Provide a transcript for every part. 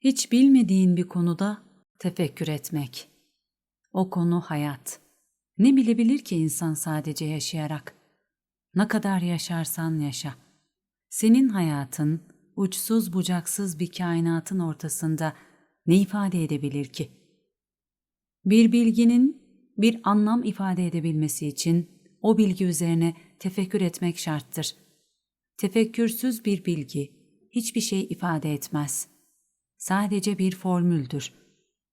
Hiç bilmediğin bir konuda tefekkür etmek. O konu hayat. Ne bilebilir ki insan sadece yaşayarak? Ne kadar yaşarsan yaşa. Senin hayatın uçsuz bucaksız bir kainatın ortasında ne ifade edebilir ki? Bir bilginin bir anlam ifade edebilmesi için o bilgi üzerine tefekkür etmek şarttır. Tefekkürsüz bir bilgi hiçbir şey ifade etmez. Sadece bir formüldür.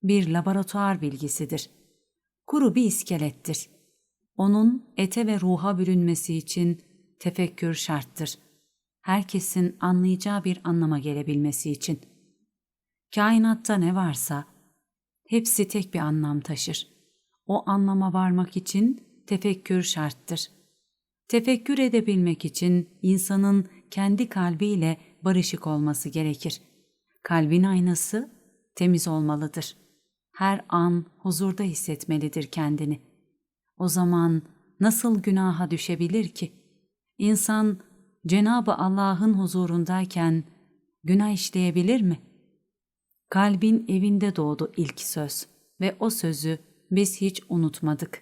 Bir laboratuvar bilgisidir. Kuru bir iskelettir. Onun ete ve ruha bürünmesi için tefekkür şarttır. Herkesin anlayacağı bir anlama gelebilmesi için. Kainatta ne varsa hepsi tek bir anlam taşır. O anlama varmak için tefekkür şarttır. Tefekkür edebilmek için insanın kendi kalbiyle barışık olması gerekir. Kalbin aynası temiz olmalıdır. Her an huzurda hissetmelidir kendini. O zaman nasıl günaha düşebilir ki? İnsan Cenabı Allah'ın huzurundayken günah işleyebilir mi? Kalbin evinde doğdu ilk söz ve o sözü biz hiç unutmadık.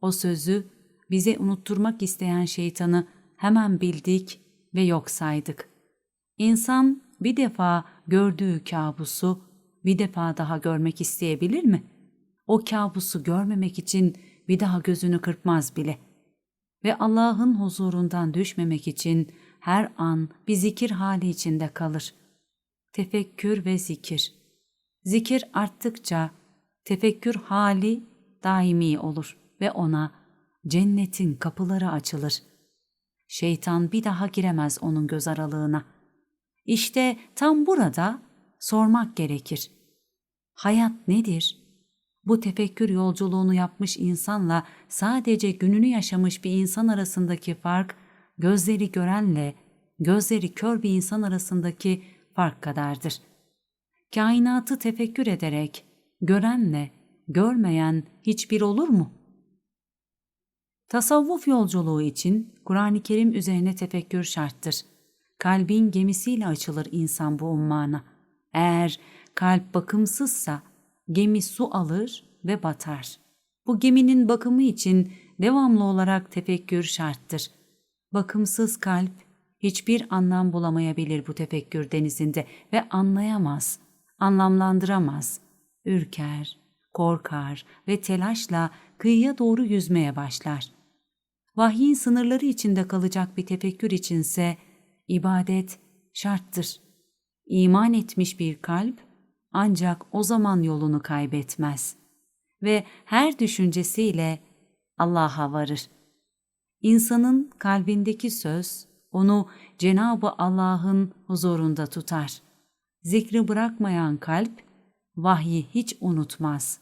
O sözü bize unutturmak isteyen şeytanı hemen bildik ve yok saydık. İnsan bir defa gördüğü kabusu bir defa daha görmek isteyebilir mi? O kabusu görmemek için bir daha gözünü kırpmaz bile. Ve Allah'ın huzurundan düşmemek için her an bir zikir hali içinde kalır. Tefekkür ve zikir. Zikir arttıkça tefekkür hali daimi olur ve ona cennetin kapıları açılır. Şeytan bir daha giremez onun göz aralığına. İşte tam burada sormak gerekir. Hayat nedir? Bu tefekkür yolculuğunu yapmış insanla sadece gününü yaşamış bir insan arasındaki fark, gözleri görenle gözleri kör bir insan arasındaki fark kadardır. Kainatı tefekkür ederek görenle görmeyen hiçbir olur mu? Tasavvuf yolculuğu için Kur'an-ı Kerim üzerine tefekkür şarttır. Kalbin gemisiyle açılır insan bu ummana. Eğer kalp bakımsızsa gemi su alır ve batar. Bu geminin bakımı için devamlı olarak tefekkür şarttır. Bakımsız kalp hiçbir anlam bulamayabilir bu tefekkür denizinde ve anlayamaz, anlamlandıramaz. Ürker, korkar ve telaşla kıyıya doğru yüzmeye başlar. Vahyin sınırları içinde kalacak bir tefekkür içinse ibadet şarttır. İman etmiş bir kalp ancak o zaman yolunu kaybetmez ve her düşüncesiyle Allah'a varır. İnsanın kalbindeki söz onu Cenabı Allah'ın huzurunda tutar. Zikri bırakmayan kalp vahyi hiç unutmaz.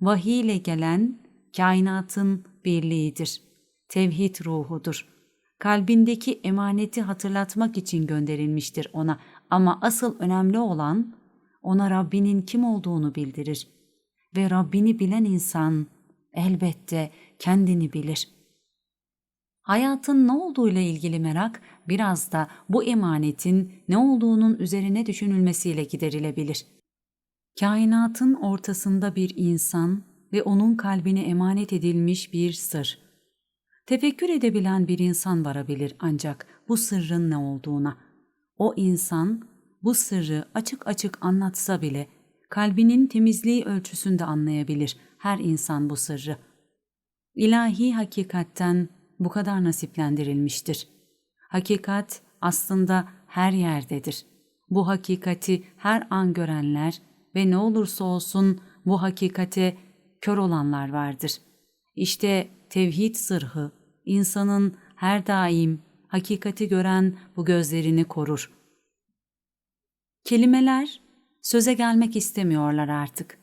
Vahiy ile gelen kainatın birliğidir. Tevhid ruhudur. Kalbindeki emaneti hatırlatmak için gönderilmiştir ona ama asıl önemli olan ona Rabbinin kim olduğunu bildirir. Ve Rabbini bilen insan elbette kendini bilir. Hayatın ne olduğuyla ilgili merak biraz da bu emanetin ne olduğunun üzerine düşünülmesiyle giderilebilir. Kainatın ortasında bir insan ve onun kalbine emanet edilmiş bir sır. Tefekkür edebilen bir insan varabilir ancak bu sırrın ne olduğuna. O insan bu sırrı açık açık anlatsa bile kalbinin temizliği ölçüsünde anlayabilir her insan bu sırrı. İlahi hakikatten bu kadar nasiplendirilmiştir. Hakikat aslında her yerdedir. Bu hakikati her an görenler ve ne olursa olsun bu hakikate kör olanlar vardır. İşte tevhid sırhı insanın her daim hakikati gören bu gözlerini korur. Kelimeler söze gelmek istemiyorlar artık.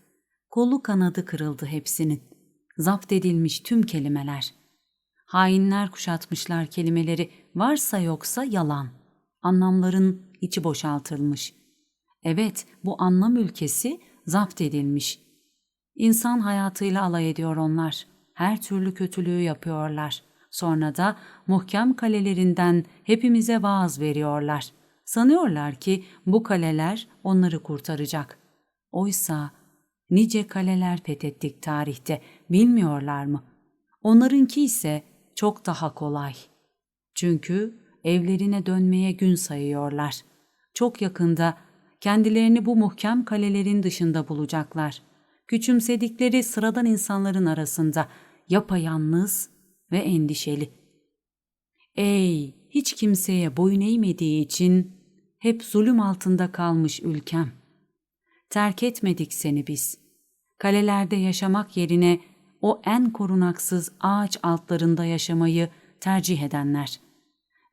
Kolu kanadı kırıldı hepsinin. Zapt edilmiş tüm kelimeler. Hainler kuşatmışlar kelimeleri varsa yoksa yalan. Anlamların içi boşaltılmış. Evet bu anlam ülkesi zapt edilmiş. İnsan hayatıyla alay ediyor onlar. Her türlü kötülüğü yapıyorlar. Sonra da muhkem kalelerinden hepimize vaaz veriyorlar. Sanıyorlar ki bu kaleler onları kurtaracak. Oysa nice kaleler fethettik tarihte, bilmiyorlar mı? Onlarınki ise çok daha kolay. Çünkü evlerine dönmeye gün sayıyorlar. Çok yakında kendilerini bu muhkem kalelerin dışında bulacaklar. Küçümsedikleri sıradan insanların arasında yapayalnız ve endişeli. Ey hiç kimseye boyun eğmediği için hep zulüm altında kalmış ülkem. Terk etmedik seni biz. Kalelerde yaşamak yerine o en korunaksız ağaç altlarında yaşamayı tercih edenler.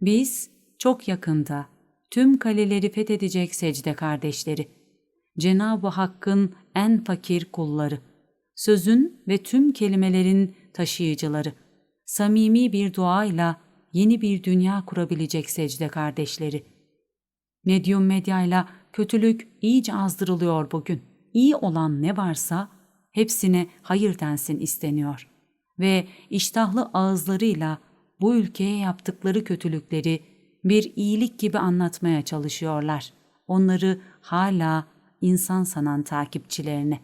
Biz çok yakında tüm kaleleri fethedecek secde kardeşleri. Cenab-ı Hakk'ın en fakir kulları. Sözün ve tüm kelimelerin taşıyıcıları. Samimi bir duayla yeni bir dünya kurabilecek secde kardeşleri. Medyum medyayla kötülük iyice azdırılıyor bugün. İyi olan ne varsa hepsine hayır densin isteniyor. Ve iştahlı ağızlarıyla bu ülkeye yaptıkları kötülükleri bir iyilik gibi anlatmaya çalışıyorlar. Onları hala insan sanan takipçilerine.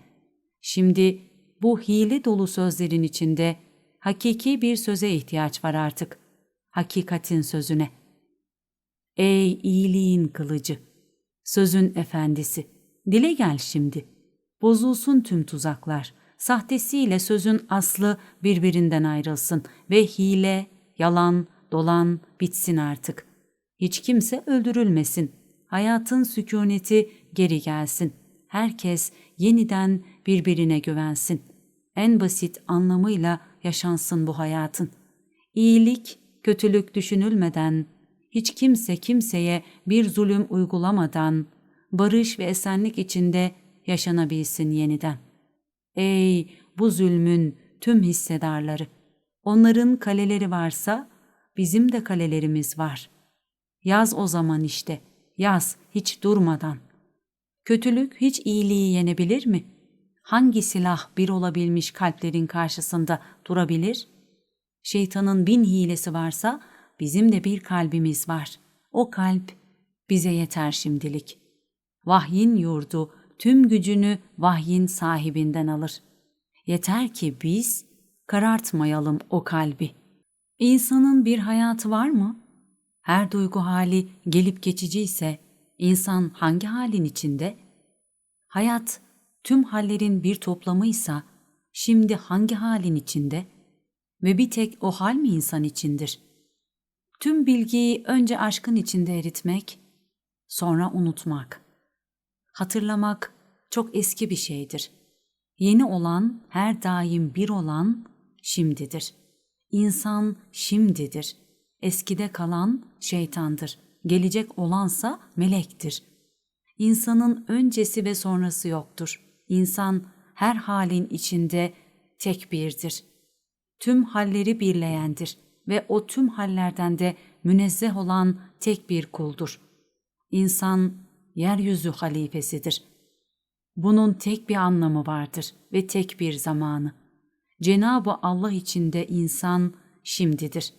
Şimdi bu hile dolu sözlerin içinde hakiki bir söze ihtiyaç var artık. Hakikatin sözüne. Ey iyiliğin kılıcı, sözün efendisi, dile gel şimdi. Bozulsun tüm tuzaklar, sahtesiyle sözün aslı birbirinden ayrılsın ve hile, yalan, dolan bitsin artık. Hiç kimse öldürülmesin. Hayatın sükuneti geri gelsin. Herkes yeniden birbirine güvensin. En basit anlamıyla yaşansın bu hayatın. İyilik, kötülük düşünülmeden, hiç kimse kimseye bir zulüm uygulamadan, barış ve esenlik içinde yaşanabilsin yeniden. Ey bu zulmün tüm hissedarları! Onların kaleleri varsa bizim de kalelerimiz var. Yaz o zaman işte, yaz hiç durmadan. Kötülük hiç iyiliği yenebilir mi? Hangi silah bir olabilmiş kalplerin karşısında durabilir? Şeytanın bin hilesi varsa bizim de bir kalbimiz var. O kalp bize yeter şimdilik. Vahyin yurdu tüm gücünü vahyin sahibinden alır. Yeter ki biz karartmayalım o kalbi. İnsanın bir hayatı var mı? Her duygu hali gelip geçici ise insan hangi halin içinde? Hayat tüm hallerin bir toplamıysa şimdi hangi halin içinde? Ve bir tek o hal mi insan içindir? Tüm bilgiyi önce aşkın içinde eritmek, sonra unutmak. Hatırlamak çok eski bir şeydir. Yeni olan, her daim bir olan şimdidir. İnsan şimdidir. Eskide kalan şeytandır. Gelecek olansa melektir. İnsanın öncesi ve sonrası yoktur. İnsan her halin içinde tek birdir. Tüm halleri birleyendir ve o tüm hallerden de münezzeh olan tek bir kuldur. İnsan yeryüzü halifesidir. Bunun tek bir anlamı vardır ve tek bir zamanı. Cenab-ı Allah içinde insan şimdidir.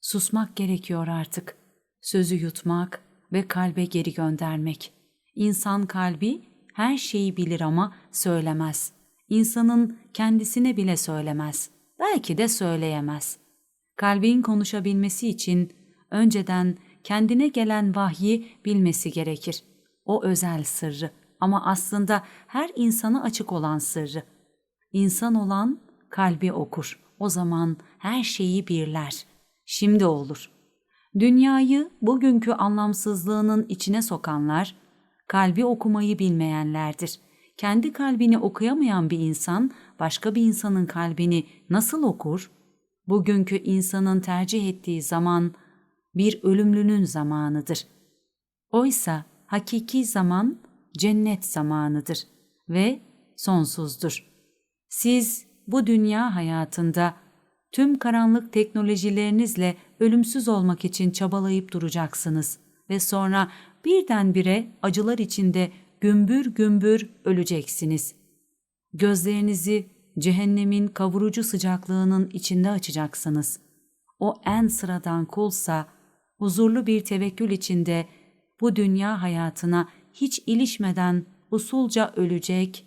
Susmak gerekiyor artık. Sözü yutmak ve kalbe geri göndermek. İnsan kalbi her şeyi bilir ama söylemez. İnsanın kendisine bile söylemez. Belki de söyleyemez. Kalbin konuşabilmesi için önceden kendine gelen vahyi bilmesi gerekir. O özel sırrı ama aslında her insana açık olan sırrı. İnsan olan kalbi okur. O zaman her şeyi birler. Şimdi olur. Dünyayı bugünkü anlamsızlığının içine sokanlar, kalbi okumayı bilmeyenlerdir. Kendi kalbini okuyamayan bir insan, başka bir insanın kalbini nasıl okur? Bugünkü insanın tercih ettiği zaman, bir ölümlünün zamanıdır. Oysa hakiki zaman cennet zamanıdır ve sonsuzdur. Siz bu dünya hayatında tüm karanlık teknolojilerinizle ölümsüz olmak için çabalayıp duracaksınız ve sonra birdenbire acılar içinde gümbür gümbür öleceksiniz. Gözlerinizi cehennemin kavurucu sıcaklığının içinde açacaksınız. O en sıradan kulsa huzurlu bir tevekkül içinde bu dünya hayatına hiç ilişmeden usulca ölecek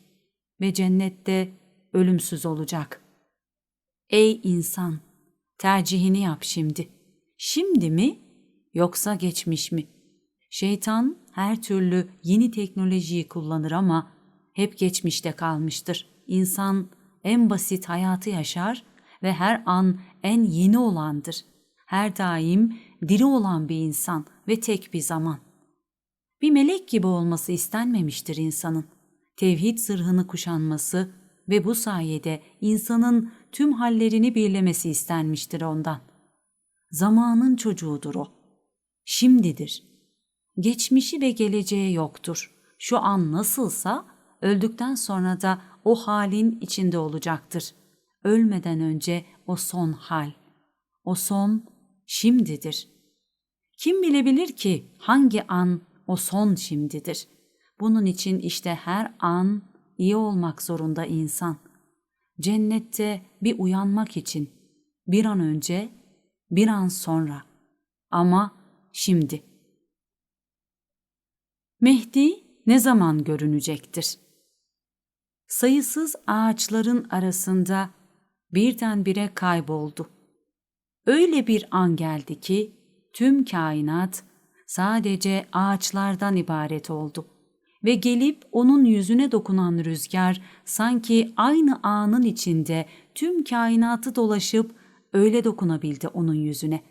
ve cennette ölümsüz olacak. Ey insan, tercihini yap şimdi. Şimdi mi yoksa geçmiş mi? Şeytan her türlü yeni teknolojiyi kullanır ama hep geçmişte kalmıştır. İnsan en basit hayatı yaşar ve her an en yeni olandır. Her daim diri olan bir insan ve tek bir zaman. Bir melek gibi olması istenmemiştir insanın. Tevhid zırhını kuşanması ve bu sayede insanın tüm hallerini birlemesi istenmiştir ondan. Zamanın çocuğudur o. Şimdidir. Geçmişi ve geleceği yoktur. Şu an nasılsa öldükten sonra da o halin içinde olacaktır. Ölmeden önce o son hal. O son şimdidir. Kim bilebilir ki hangi an o son şimdidir. Bunun için işte her an iyi olmak zorunda insan. Cennette bir uyanmak için bir an önce, bir an sonra ama şimdi. Mehdi ne zaman görünecektir? Sayısız ağaçların arasında birdenbire kayboldu. Öyle bir an geldi ki tüm kainat sadece ağaçlardan ibaret oldu ve gelip onun yüzüne dokunan rüzgar sanki aynı anın içinde tüm kainatı dolaşıp öyle dokunabildi onun yüzüne.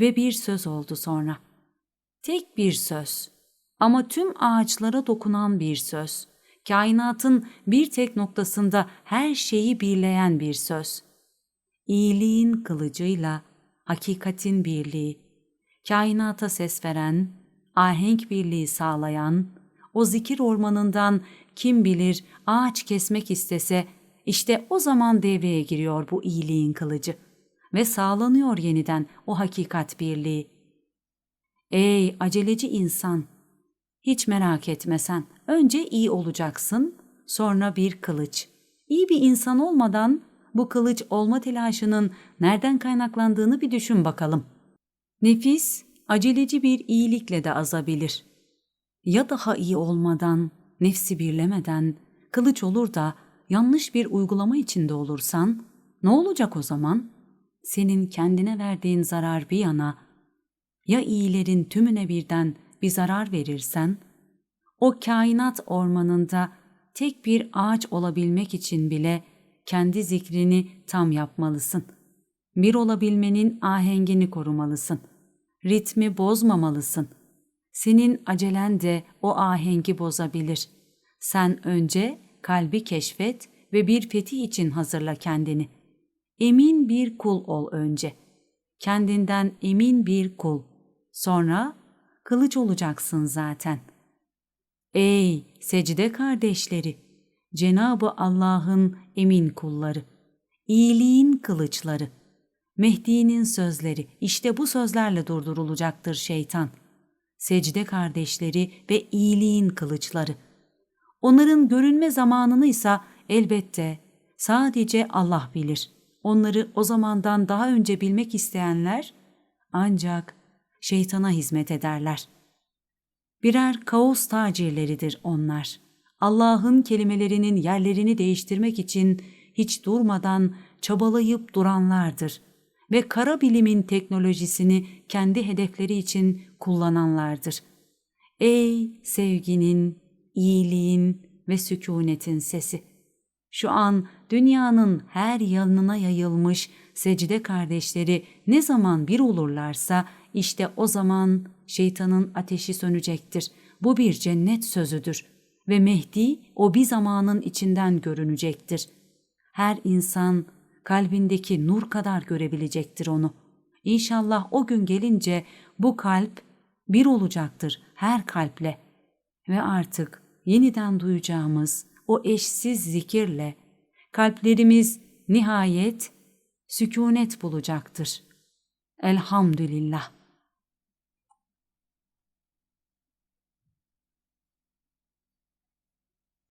Ve bir söz oldu sonra. Tek bir söz ama tüm ağaçlara dokunan bir söz. Kainatın bir tek noktasında her şeyi birleyen bir söz. İyiliğin kılıcıyla hakikatin birliği, kainata ses veren, ahenk birliği sağlayan, o zikir ormanından kim bilir ağaç kesmek istese işte o zaman devreye giriyor bu iyiliğin kılıcı ve sağlanıyor yeniden o hakikat birliği. Ey aceleci insan! Hiç merak etme sen. Önce iyi olacaksın, sonra bir kılıç. İyi bir insan olmadan bu kılıç olma telaşının nereden kaynaklandığını bir düşün bakalım. Nefis, aceleci bir iyilikle de azabilir. Ya daha iyi olmadan, nefsi birlemeden, kılıç olur da yanlış bir uygulama içinde olursan, ne olacak o zaman? Senin kendine verdiğin zarar bir yana, ya iyilerin tümüne birden bir zarar verirsen, o kainat ormanında tek bir ağaç olabilmek için bile kendi zikrini tam yapmalısın. Bir olabilmenin ahengini korumalısın. Ritmi bozmamalısın. Senin acelen de o ahengi bozabilir. Sen önce kalbi keşfet ve bir fetih için hazırla kendini. Emin bir kul ol önce. Kendinden emin bir kul. Sonra kılıç olacaksın zaten. Ey secde kardeşleri! Cenabı Allah'ın emin kulları, iyiliğin kılıçları, Mehdi'nin sözleri, işte bu sözlerle durdurulacaktır şeytan. Secde kardeşleri ve iyiliğin kılıçları. Onların görünme zamanını ise elbette sadece Allah bilir. Onları o zamandan daha önce bilmek isteyenler ancak şeytana hizmet ederler. Birer kaos tacirleridir onlar. Allah'ın kelimelerinin yerlerini değiştirmek için hiç durmadan çabalayıp duranlardır ve kara bilimin teknolojisini kendi hedefleri için kullananlardır. Ey sevginin, iyiliğin ve sükunetin sesi! Şu an dünyanın her yanına yayılmış secde kardeşleri ne zaman bir olurlarsa işte o zaman şeytanın ateşi sönecektir. Bu bir cennet sözüdür ve Mehdi o bir zamanın içinden görünecektir. Her insan kalbindeki nur kadar görebilecektir onu. İnşallah o gün gelince bu kalp bir olacaktır her kalple ve artık yeniden duyacağımız o eşsiz zikirle kalplerimiz nihayet sükunet bulacaktır. Elhamdülillah.